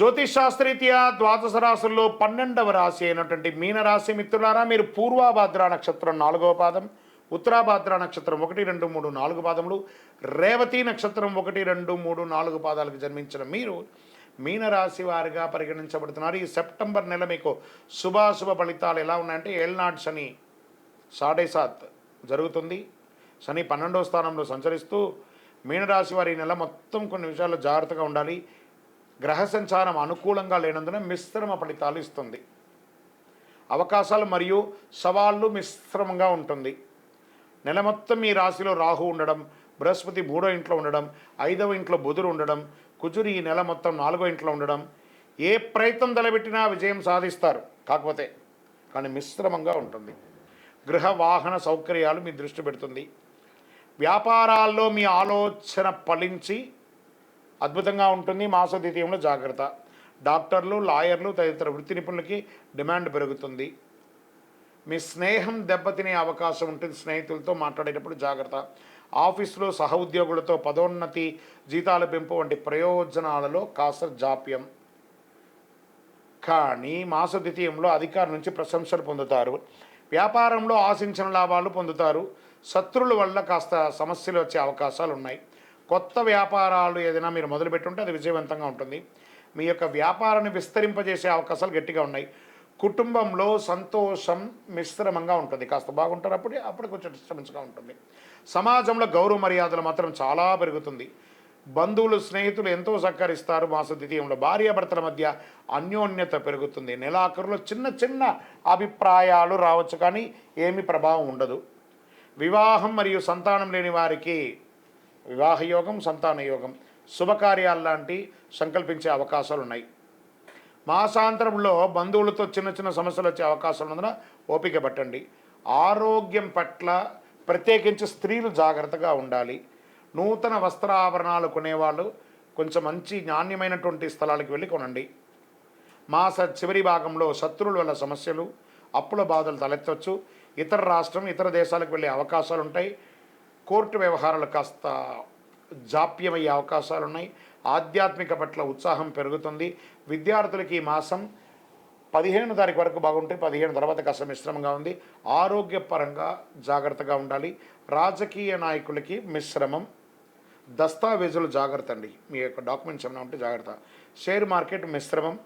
జ్యోతిషాస్త్రీత్యా ద్వాదశ రాశుల్లో పన్నెండవ రాశి అయినటువంటి మీనరాశి మిత్రులారా మీరు పూర్వాభాద్ర నక్షత్రం నాలుగవ పాదం ఉత్తరాభాద్ర నక్షత్రం ఒకటి రెండు మూడు నాలుగు పాదములు రేవతి నక్షత్రం ఒకటి రెండు మూడు నాలుగు పాదాలకు జన్మించిన మీరు మీనరాశి వారిగా పరిగణించబడుతున్నారు. ఈ సెప్టెంబర్ నెల మీకు శుభాశుభ ఫలితాలు ఎలా ఉన్నాయంటే ఏళ్నాడు శని సాడే సాత్ జరుగుతుంది. శని పన్నెండవ స్థానంలో సంచరిస్తూ మీనరాశి వారి నెల మొత్తం కొన్ని విషయాల్లో జాగ్రత్తగా ఉండాలి. గ్రహ సంచారం అనుకూలంగా లేనందున మిశ్రమ ఫలితాలు ఇస్తుంది. అవకాశాలు మరియు సవాళ్ళు మిశ్రమంగా ఉంటుంది. నెల మొత్తం మీ రాశిలో రాహు ఉండడం బృహస్పతి మూడో ఇంట్లో ఉండడం ఐదవ ఇంట్లో బుధుడు ఉండడం కుజుడు ఈ నెల మొత్తం నాలుగో ఇంట్లో ఉండడం ఏ ప్రయత్నం తలబెట్టినా విజయం సాధిస్తారు. కాకపోతే కానీ మిశ్రమంగా ఉంటుంది. గృహ వాహన సౌకర్యాలు మీ దృష్టి పెడుతుంది. వ్యాపారాల్లో మీ ఆలోచన ఫలించి అద్భుతంగా ఉంటుంది మాస ద్వితీయంలో జాగ్రత్త. డాక్టర్లు లాయర్లు తదితర వృత్తి నిపుణులకి డిమాండ్ పెరుగుతుంది. మీ స్నేహం దెబ్బతినే అవకాశం ఉంటుంది స్నేహితులతో మాట్లాడేటప్పుడు జాగ్రత్త. ఆఫీసులో సహ ఉద్యోగులతో పదోన్నతి జీతాల పెంపు వంటి ప్రయోజనాలలో కాస్త జాప్యం. కానీ మాస ద్వితీయంలో అధికారి నుంచి ప్రశంసలు పొందుతారు. వ్యాపారంలో ఆశించిన లాభాలు పొందుతారు. శత్రువుల వల్ల కాస్త సమస్యలు వచ్చే అవకాశాలు ఉన్నాయి కొత్త వ్యాపారాలు ఏదైనా మీరు మొదలుపెట్టుంటే అది విజయవంతంగా ఉంటుంది. మీ యొక్క వ్యాపారాన్ని విస్తరింపజేసే అవకాశాలు గట్టిగా ఉన్నాయి. కుటుంబంలో సంతోషం మిశ్రమంగా ఉంటుంది. కాస్త బాగుంటారు అప్పుడు అప్పుడు కొంచెం డిస్టర్బెన్స్గా ఉంటుంది. సమాజంలో గౌరవ మర్యాదలు మాత్రం చాలా పెరుగుతుంది. బంధువులు స్నేహితులు ఎంతో సహకరిస్తారు. మాస ద్వితీయంలో భార్యాభర్తల మధ్య అన్యోన్యత పెరుగుతుంది. నెలాఖరులో చిన్న చిన్న అభిప్రాయాలు రావచ్చు కానీ ఏమి ప్రభావం ఉండదు. వివాహం మరియు సంతానం లేని వారికి వివాహ యోగం సంతాన యోగం శుభకార్యాలు లాంటి సంకల్పించే అవకాశాలు ఉన్నాయి మాసాంతరంలో బంధువులతో చిన్న చిన్న సమస్యలు వచ్చే అవకాశాలు ఉన్నందున ఓపిక పట్టండి. ఆరోగ్యం పట్ల ప్రత్యేకించి స్త్రీలు జాగ్రత్తగా ఉండాలి. నూతన వస్త్రాభరణాలు కొనేవాళ్ళు కొంచెం మంచి నాణ్యమైనటువంటి స్థలాలకు వెళ్ళి కొనండి. మాస చివరి భాగంలో శత్రువుల వల్ల సమస్యలు అప్పుల బాధలు తలెత్తవచ్చు ఇతర రాష్ట్రం ఇతర దేశాలకు వెళ్ళే అవకాశాలు ఉంటాయి కోర్టు వ్యవహారాలు కాస్త జాప్యమయ్యే అవకాశాలు ఉన్నాయి ఆధ్యాత్మిక పట్ల ఉత్సాహం పెరుగుతుంది. విద్యార్థులకి ఈ మాసం పదిహేను తారీఖు వరకు బాగుంటే పదిహేను తర్వాత కాస్త మిశ్రమంగా ఉంది. ఆరోగ్యపరంగా జాగ్రత్తగా ఉండాలి. రాజకీయ నాయకులకి మిశ్రమం దస్తావేజులు జాగ్రత్త అండి. మీ యొక్క డాక్యుమెంట్స్ ఏమైనా ఉంటే జాగ్రత్త. షేర్ మార్కెట్ మిశ్రమం.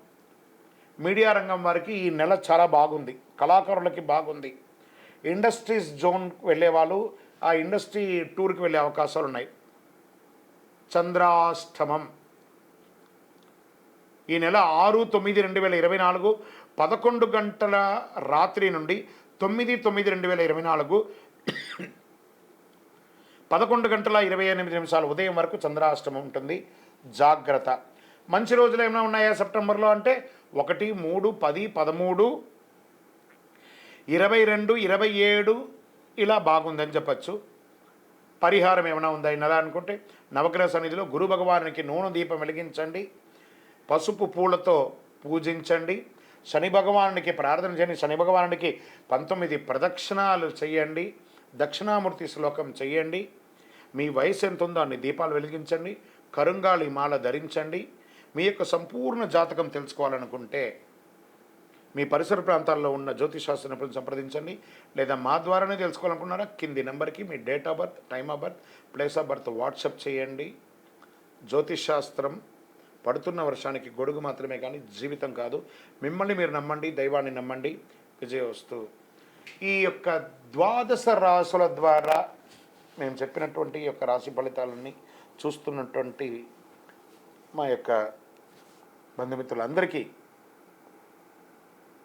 మీడియా రంగం వారికి ఈ నెల చాలా బాగుంది. కళాకారులకి బాగుంది. ఇండస్ట్రీస్ జోన్ వెళ్ళే వాళ్ళు ఆ ఇండస్ట్రీ టూర్కి వెళ్ళే అవకాశాలు ఉన్నాయి చంద్రాష్టమం. ఈ నెల ఆరు తొమ్మిది రెండు వేల ఇరవై నాలుగు పదకొండు గంటల రాత్రి నుండి తొమ్మిది తొమ్మిది రెండు వేల ఇరవై నాలుగు పదకొండు గంటల ఇరవై ఎనిమిది నిమిషాల ఉదయం వరకు చంద్రాష్టమం ఉంటుంది. జాగ్రత్త. మంచి రోజులు ఏమైనా ఉన్నాయా సెప్టెంబర్లో అంటే ఒకటి మూడు పది పదమూడు ఇరవై రెండు ఇరవై ఏడు ఇలా బాగుందని చెప్పచ్చు. పరిహారం ఏమైనా ఉందా ఈ నెల అనుకుంటే? నవగ్రహ సన్నిధిలో గురు భగవానికి నూనె దీపం వెలిగించండి. పసుపు పూలతో పూజించండి. శని భగవానుడికి ప్రార్థన చేయండి. శని భగవానునికి పంతొమ్మిది ప్రదక్షిణాలు చేయండి. దక్షిణామూర్తి శ్లోకం చేయండి. మీ వయసు ఎంత ఉందో అన్ని దీపాలు వెలిగించండి. కరుంగాళి మాల ధరించండి. మీ యొక్క సంపూర్ణ జాతకం తెలుసుకోవాలనుకుంటే మీ పరిసర ప్రాంతాల్లో ఉన్న జ్యోతిశాస్త్ర నిపుణులను సంప్రదించండి. లేదా మా ద్వారానే తెలుసుకోవాలనుకున్నారా కింది నెంబర్కి మీ date of birth time of birth place of birth WhatsApp చేయండి. జ్యోతిశాస్త్రం పడుతున్న వర్షానికి గొడుగు మాత్రమే కానీ జీవితం కాదు. మిమ్మల్ని మీరు నమ్మండి దైవాన్ని నమ్మండి. విజయవస్తు. ఈ యొక్క ద్వాదశ రాసుల ద్వారా మేము చెప్పినటువంటి ఈ యొక్క రాశి ఫలితాలన్నీ చూస్తున్నటువంటి మా యొక్క బంధుమిత్రులందరికీ